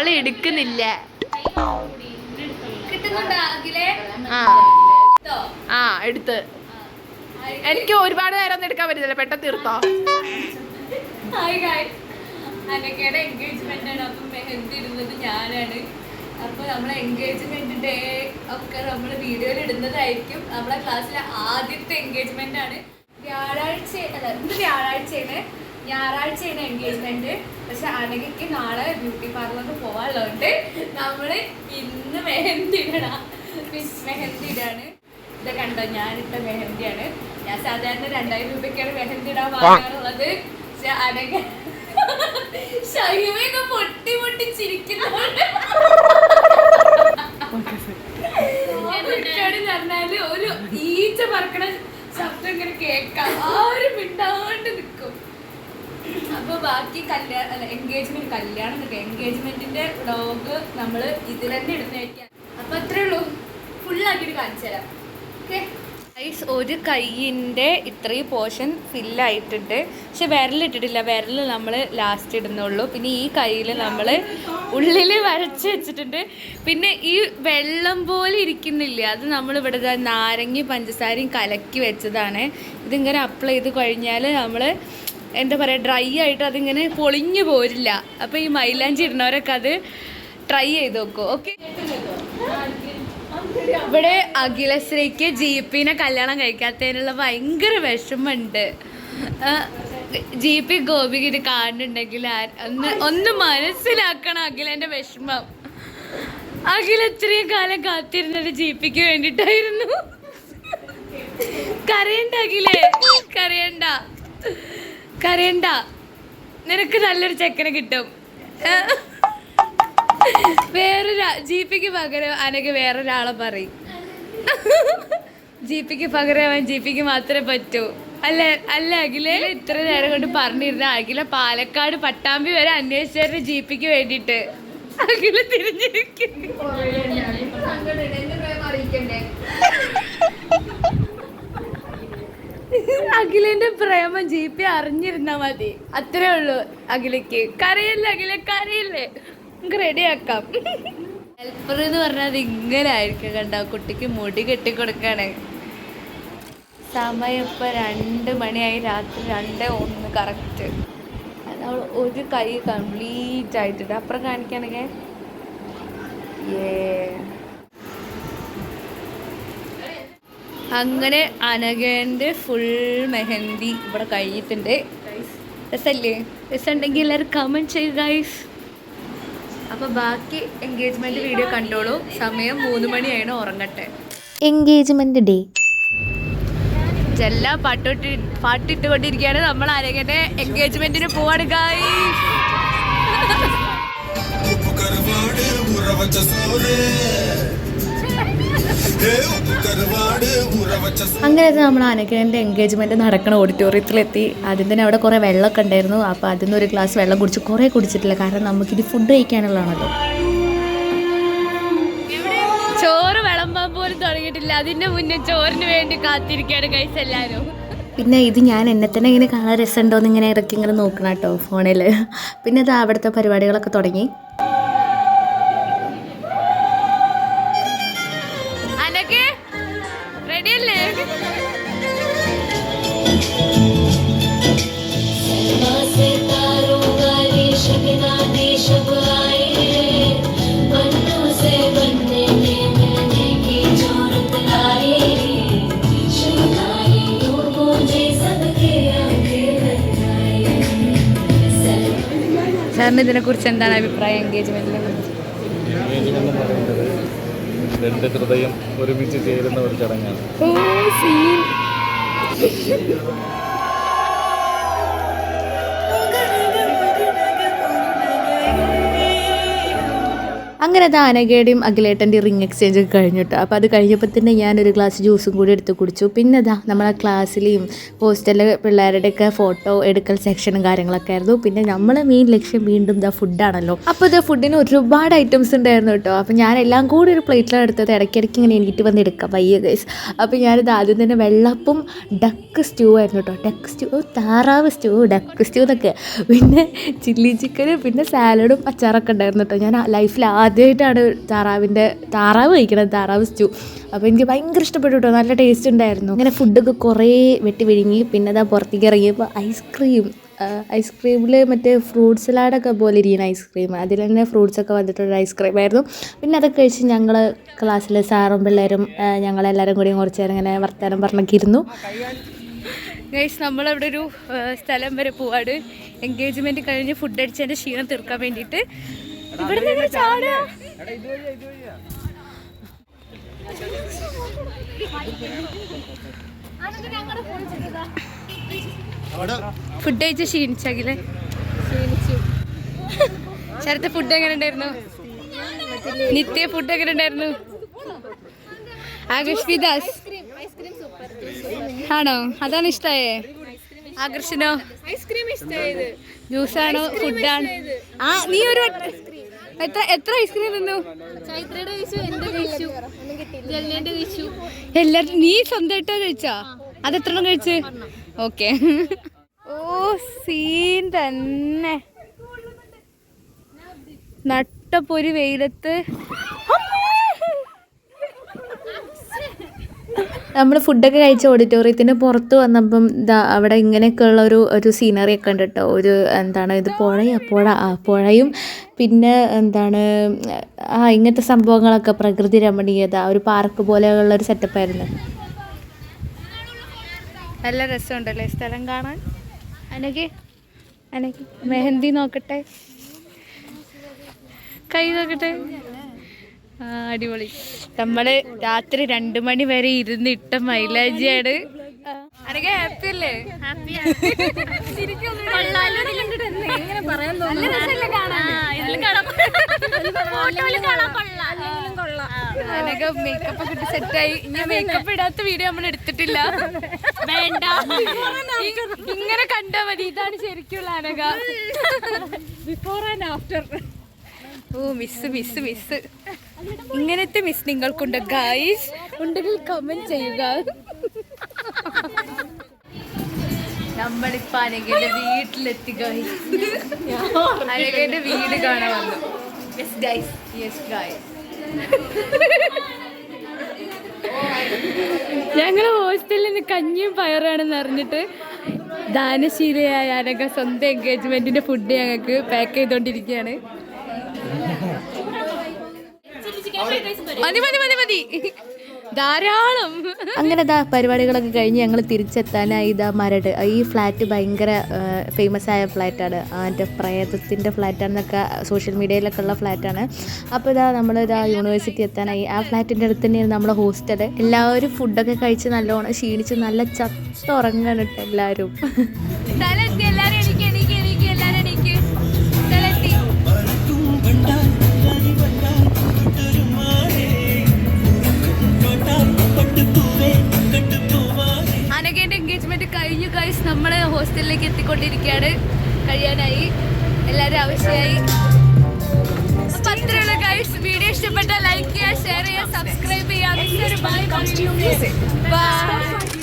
അവൾ എടുക്കുന്നില്ല. ആ? ആ എടുത്ത്. എനിക്ക് ഒരുപാട് നേരം ഒന്നും എടുക്കാൻ പറ്റില്ല പെട്ടെന്ന് തീർത്തോ? എൻഗേജ്മെന്റ് ആണ്. അപ്പം മെഹന്തി ഇടുന്നത് ഞാനാണ്. അപ്പൊ നമ്മളെ എൻഗേജ്മെന്റ് ഡേ ഒക്കെ നമ്മൾ വീഡിയോയിൽ ഇടുന്നതായിരിക്കും. നമ്മളെ ക്ലാസ്സിലെ ആദ്യത്തെ എൻഗേജ്മെന്റ് ആണ്. വ്യാഴാഴ്ച അല്ല ഇന്ന് വ്യാഴാഴ്ചയാണ്. ഞായറാഴ്ചയാണ് എൻഗേജ്മെന്റ് പക്ഷെ അനകയ്ക്ക് നാളെ ബ്യൂട്ടി പാർലറിൽ പോകാനുള്ളതുകൊണ്ട് നമ്മൾ ഇന്ന് മെഹന്തി ഇടണം മിസ് മെഹന്തി ഇടാണ് ഇത് കണ്ടോ? ഞാനിട്ട മെഹന്തിയാണ്. ഞാൻ സാധാരണ രണ്ടായിരം രൂപയ്ക്കാണ് മെഹന്തി ഇടാൻ വാങ്ങാറുള്ളത്. പക്ഷെ അനക ഷൈമയൊക്കെ പൊട്ടി പൊട്ടി പറഞ്ഞാൽ ഒരു ഈച്ച പറക്കണ ശബ്ദം ഇങ്ങനെ കേൾക്കാം. ആരും മിണ്ടാണ്ട് നിൽക്കും. അപ്പൊ ബാക്കി കല്യാണം അല്ല എൻഗേജ്മെന്റ് കല്യാണം എൻഗേജ്മെന്റിന്റെ വ്ളോഗ് നമ്മൾ ഇതിൽ തന്നെ ഇടുന്നതായിരിക്കാം അപ്പൊ അത്രേ ഉള്ളൂ. ഫുള്ളാക്കിയിട്ട് കാണിച്ചു തരാം. ഓക്കെ ഗൈസ് ഒരു കൈയിന്റെ ഇത്രയും പോർഷൻ ഫില്ലായിട്ടുണ്ട് പക്ഷെ വിരലിട്ടിട്ടില്ല വിരൽ നമ്മൾ ലാസ്റ്റ് ഇടുന്നുള്ളൂ. പിന്നെ ഈ കയ്യിൽ നമ്മൾ ഉള്ളിൽ വരച്ച് വെച്ചിട്ടുണ്ട്. പിന്നെ ഈ വെള്ളം പോലെ ഇരിക്കുന്നില്ല? അത് നമ്മൾ ഇവിടെ നാരങ്ങയും പഞ്ചസാരയും കലക്കി വെച്ചതാണ്. ഇതിങ്ങനെ അപ്ലൈ ചെയ്ത് കഴിഞ്ഞാൽ നമ്മൾ എന്താ പറയുക ഡ്രൈ ആയിട്ട് അതിങ്ങനെ പൊളിഞ്ഞു പോരില്ല. അപ്പോൾ ഈ മൈലാഞ്ചി ഇടുന്നവരൊക്കെ അത് ട്രൈ ചെയ്ത് നോക്കൂ. ഓക്കെ ഇവിടെ അഖിലശ്രീക്ക് ജീപ്പിനെ കല്യാണം കഴിക്കാത്തതിനുള്ള ഭയങ്കര വിഷമമുണ്ട്. ജി പി ഗോപിക്ക് കാണുന്നുണ്ടെങ്കിൽ ഒന്ന് ഒന്ന് മനസ്സിലാക്കണം അഖിലന്റെ വിഷമം. അഖിൽ ഇത്രയും കാലം കാത്തിരുന്നത് ജി പിക്ക് വേണ്ടിട്ടായിരുന്നു കരയണ്ട അഖിലേ കരയണ്ട. കരയണ്ട. നിനക്ക് നല്ലൊരു ചെക്കനെ കിട്ടും. വേറൊരു ജീപ്പിക്ക് പകരം അനക്ക് വേറൊരാളെ പറയും. ജീപ്പിക്ക് പകരം അവൻ ജീപ്പിക്ക് മാത്രമേ പറ്റൂ. അല്ല? അല്ല അഖില? ഇത്ര നേരം കൊണ്ട് പറഞ്ഞിരുന്ന അഖില പാലക്കാട് പട്ടാമ്പി വരെ അന്വേഷിച്ചായിരുന്നു ജീപ്പിക്ക് വേണ്ടിയിട്ട്. അഖില തിരിഞ്ഞിരിക്കുന്നു. അഖിലന്റെ പ്രേമം ജി പി അറിഞ്ഞിരുന്നാ മതി. അത്രേ ഉള്ളൂ അഖിലക്ക് കരയല്ലേ അഖില? കരയല്ലേ? നമുക്ക് റെഡിയാക്കാം ഹെൽപ്പർ എന്ന് പറഞ്ഞാൽ അത് ഇങ്ങനെ ആയിരിക്കും കണ്ടോ? കുട്ടിക്ക് മുടി കെട്ടി കൊടുക്കാണ് സമയം ഇപ്പൊ രണ്ട് മണിയായി. രാത്രി രണ്ട് ഒന്ന് കറക്റ്റ് നമ്മൾ ഒരു കൈ കംപ്ലീറ്റ് ആയിട്ടുണ്ട്. അപ്പുറം കാണിക്കാണെങ്കിൽ. ഏ അങ്ങനെ അനകേന്റെ ഫുൾ മെഹന്തി ഇവിടെ കഴിഞ്ഞിട്ടുണ്ട്. രസല്ലേ? രസമുണ്ടെങ്കിൽ എല്ലാവരും കമന്റ് ചെയ്യുക ഗൈസ് അപ്പോൾ ബാക്കി എൻഗേജ്മെന്റ് വീഡിയോ കണ്ടോളൂ. സമയം മൂന്ന് മണിയാണ് ഉറങ്ങട്ടെ. എൻഗേജ്മെന്റ് ഡേ എല്ലാം പാട്ടോട്ട് പാട്ടിട്ടുകൊണ്ടിരിക്കുകയാണ്. നമ്മൾ അരങ്ങനെ എൻഗേജ്മെന്റിന് പോവാണ് ഗൈസ് അങ്ങനെ നമ്മൾ അനക്കന്റെ എൻഗേജ്മെന്റ് നടക്കണ ഓഡിറ്റോറിയത്തിലെത്തി ആദ്യം തന്നെ അവിടെ കുറേ വെള്ളമൊക്കെ ഉണ്ടായിരുന്നു. അപ്പോൾ അതിൽ നിന്ന് ഒരു ഗ്ലാസ് വെള്ളം കുടിച്ച് കുറേ കുടിച്ചിട്ടില്ല. കാരണം നമുക്കിനി ഫുഡ് കഴിക്കാനുള്ളതാണല്ലോ. ചോറ് വിളമ്പാൻ പോലും തുടങ്ങിയിട്ടില്ല. അതിന്റെ മുന്നേ ചോറിന് വേണ്ടി കാത്തിരിക്കുകയാണ് കൈസ് എല്ലാവരും പിന്നെ ഇത് ഞാൻ എന്നെ തന്നെ ഇങ്ങനെ കാണാൻ രസമുണ്ടോ എന്ന് ഇങ്ങനെ ഇടയ്ക്ക് ഇങ്ങനെ നോക്കണം കേട്ടോ ഫോണിൽ പിന്നെ അത് അവിടുത്തെ പരിപാടികളൊക്കെ തുടങ്ങി. അനക്ക് റെഡി അല്ലേ സാറിന് ഇതിനെ കുറിച്ച് എന്താണ് അഭിപ്രായം? എൻഗേജ്മെന്റിനെ കുറിച്ച്. രണ്ട് ഹൃദയം ഒരുമിച്ച് ചേരുന്ന ഒരു ചടങ്ങാണ്. അങ്ങനെ അത് അനഘയുടെയും അഖിലേട്ടന്റെ റിംഗ് എക്സ്ചേഞ്ച് ഒക്കെ കഴിഞ്ഞിട്ടോ. അപ്പോൾ അത് കഴിഞ്ഞപ്പോൾ തന്നെ ഞാനൊരു ഗ്ലാസ് ജ്യൂസും കൂടി എടുത്ത് കുടിച്ചു. പിന്നെ ഇതാ നമ്മളെ ക്ലാസ്സിലെയും ഹോസ്റ്റലിലെ പിള്ളേരുടെയൊക്കെ ഫോട്ടോ എടുക്കൽ സെക്ഷനും കാര്യങ്ങളൊക്കെ ആയിരുന്നു. പിന്നെ നമ്മളെ മെയിൻ ലക്ഷ്യം വീണ്ടും ഇതാ ഫുഡാണല്ലോ അപ്പോൾ ഇത് ഫുഡിന് ഒരുപാട് ഐറ്റംസ് ഉണ്ടായിരുന്നു കേട്ടോ. അപ്പോൾ ഞാൻ എല്ലാം കൂടി ഒരു പ്ലേറ്റിലാണ് എടുത്തത്. ഇടയ്ക്കിടയ്ക്ക് ഇങ്ങനെ എണീറ്റ് വന്ന് എടുക്കാം. വയ്യ ഗൈസ് അപ്പോൾ ഞാനിത് ആദ്യം തന്നെ വെള്ളപ്പും ഡക്ക് സ്റ്റൂ ആയിരുന്നു കേട്ടോ. ഡക്ക് സ്റ്റൂ താറാവ് സ്റ്റൂ ഡക്ക് സ്റ്റൂ എന്നൊക്കെ. പിന്നെ ചില്ലി ചിക്കന് പിന്നെ സാലഡും അച്ചാറൊക്കെ ഉണ്ടായിരുന്നു കേട്ടോ. ഞാൻ ലൈഫിൽ ആദ്യമായിട്ടാണ് താറാവിന്റെ താറാവ് കഴിക്കണത് താറാവ് സ്റ്റു. അപ്പോൾ എനിക്ക് ഭയങ്കര ഇഷ്ടപ്പെട്ടു കേട്ടോ നല്ല ടേസ്റ്റ് ഉണ്ടായിരുന്നു. അങ്ങനെ ഫുഡൊക്കെ കുറേ വെട്ടി വിഴുങ്ങി. പിന്നെ അതാ പുറത്തേക്ക് ഇറങ്ങിയപ്പോൾ ഐസ്ക്രീം ഐസ്ക്രീമിൽ മറ്റേ ഫ്രൂട്ട് സലാഡൊക്കെ പോലെ ഇരിക്കുന്ന ഐസ്ക്രീം അതിൽ തന്നെ ഫ്രൂട്ട്സൊക്കെ വന്നിട്ടുള്ള ഐസ്ക്രീം ആയിരുന്നു. പിന്നെ അതൊക്കെ കഴിച്ച് ഞങ്ങൾ ക്ലാസ്സിലെ സാറും പിള്ളേരും ഞങ്ങളെല്ലാവരും കൂടി കുറച്ച് നേരം ഇങ്ങനെ വർത്തമാനം പറഞ്ഞൊക്കെ ഇരുന്നു ഗൈസ് നമ്മളവിടെ ഒരു സ്ഥലം വരെ പോവാണ്. എൻഗേജ്മെന്റ് കഴിഞ്ഞ് ഫുഡ് അടിച്ചതിന്റെ ക്ഷീണം തീർക്കാൻ വേണ്ടിയിട്ട്. ചാടുക ഫുഡ് കഴിച്ച് ക്ഷീണിച്ചാകില്ലേ ക്ഷീണിച്ചു. ശരത്തെ ഫുഡ് എങ്ങനെ ഉണ്ടായിരുന്നു? നിത്യ ഫുഡ് എങ്ങനെ ഉണ്ടായിരുന്നു? ആകർഷ് വിദാസ്. ആണോ? അതാണ് ഇഷ്ടായേ? ആകർഷനോ? ജ്യൂസാണോ? ഫുഡാണ് ആ നീ ഒരു എത്ര എത്ര ഐസ്ക്രീം തിന്നു? എല്ലാരും നീ സ്വന്തമായിട്ടോ കഴിച്ചാ? അത് എത്ര എണ്ണം കഴിച്ച്? ഓക്കെ. ഓ സീൻ തന്നെ. നട്ടപ്പൊരു വെയിലത്ത് നമ്മൾ ഫുഡൊക്കെ കഴിച്ച ഓഡിറ്റോറിയത്തിന് പുറത്ത് വന്നപ്പം ഇതാ അവിടെ ഇങ്ങനെയൊക്കെയുള്ള ഒരു ഒരു സീനറി ഒക്കെ ഉണ്ട് കേട്ടോ ഒരു എന്താണ് ഇത് പുഴയാ പുഴ ആ പുഴയും പിന്നെ എന്താണ് ആ ഇങ്ങനത്തെ സംഭവങ്ങളൊക്കെ പ്രകൃതി രമണീയത ഒരു പാർക്ക് പോലെയുള്ള ഒരു സെറ്റപ്പ് സെറ്റപ്പായിരുന്നു നല്ല രസമുണ്ടല്ലേ സ്ഥലം കാണാൻ? അനക്ക് അനക്ക് മെഹന്തി നോക്കട്ടെ? കൈ നോക്കട്ടെ? അടിപൊളി. നമ്മൾ രാത്രി രണ്ടു മണി വരെ ഇരുന്ന് ഇട്ട മൈലാജിയാണ് അനക്ക് ഹാപ്പി അല്ലേ? അനക മേക്കപ്പ് ഒക്കെ ഇട്ട് സെറ്റായി ഇനി മേക്കപ്പ് ഇടാത്ത വീഡിയോ നമ്മൾ എടുത്തിട്ടില്ല. വേണ്ട. ഇങ്ങനെ കണ്ടാ മതി. ഇതാണ് ശരിക്കുള്ള അനക ബിഫോർ ആൻഡ് ആഫ്റ്റർ ഓ മിസ് മിസ് മിസ് ഇങ്ങനത്തെ മിസ് നിങ്ങൾക്കുണ്ട് ഗായ്സ് ഉണ്ടെങ്കിൽ കമന്റ് ചെയ്യുക. നമ്മളിപ്പോ അനകന്റെ വീട്ടിലെത്തി അനകന്റെ വീട് കാണാൻ വന്നു. യെസ് ഗൈസ് യെസ് ഗൈസ് ഞങ്ങൾ ഹോസ്റ്റലിൽ നിന്ന് കഞ്ഞിയും പയറാണെന്ന് അറിഞ്ഞിട്ട് ദാനശീലയായ അനക സ്വന്തം എൻഗേജ്മെന്റിന്റെ ഫുഡ് ഞങ്ങൾക്ക് പാക്ക് ചെയ്തോണ്ടിരിക്കുകയാണ്. മതി മതി മതി മതി. ധാരാളം. അങ്ങനെ ഇതാ പരിപാടികളൊക്കെ കഴിഞ്ഞ് ഞങ്ങൾ തിരിച്ചെത്താനായി ഇതാ മരട്. ഈ ഫ്ലാറ്റ് ഭയങ്കര ഫേമസ് ആയ ഫ്ലാറ്റാണ്. എന്റെ പ്രേതത്തിന്റെ ഫ്ലാറ്റാണെന്നൊക്കെ സോഷ്യൽ മീഡിയയിലൊക്കെ ഉള്ള ഫ്ലാറ്റാണ്. അപ്പോൾ ഇതാ നമ്മൾ ഇതാ യൂണിവേഴ്സിറ്റി എത്താനായി. ആ ഫ്ലാറ്റിന്റെ അടുത്ത് തന്നെയാണ് നമ്മുടെ ഹോസ്റ്റൽ എല്ലാവരും ഫുഡൊക്കെ കഴിച്ച് നല്ലോണം ക്ഷീണിച്ച് നല്ല ചത്തുറങ്ങാണ് കേട്ടോ എല്ലാവരും. അനകേന്റെ എൻഗേജ്മെന്റ് കഴിഞ്ഞു ഗൈസ് നമ്മൾ ഹോസ്റ്റലിലേക്ക് എത്തിക്കൊണ്ടിരിക്കുകയാണ്. കഴിയാനായി. എല്ലാരും ആവശ്യമായി അപ്പൊ അത്രയുള്ള ഗൈസ് വീഡിയോ ഇഷ്ടപ്പെട്ട ലൈക്ക് ചെയ്യുക ഷെയർ ചെയ്യുക സബ്സ്ക്രൈബ് ചെയ്യുക. Bye bye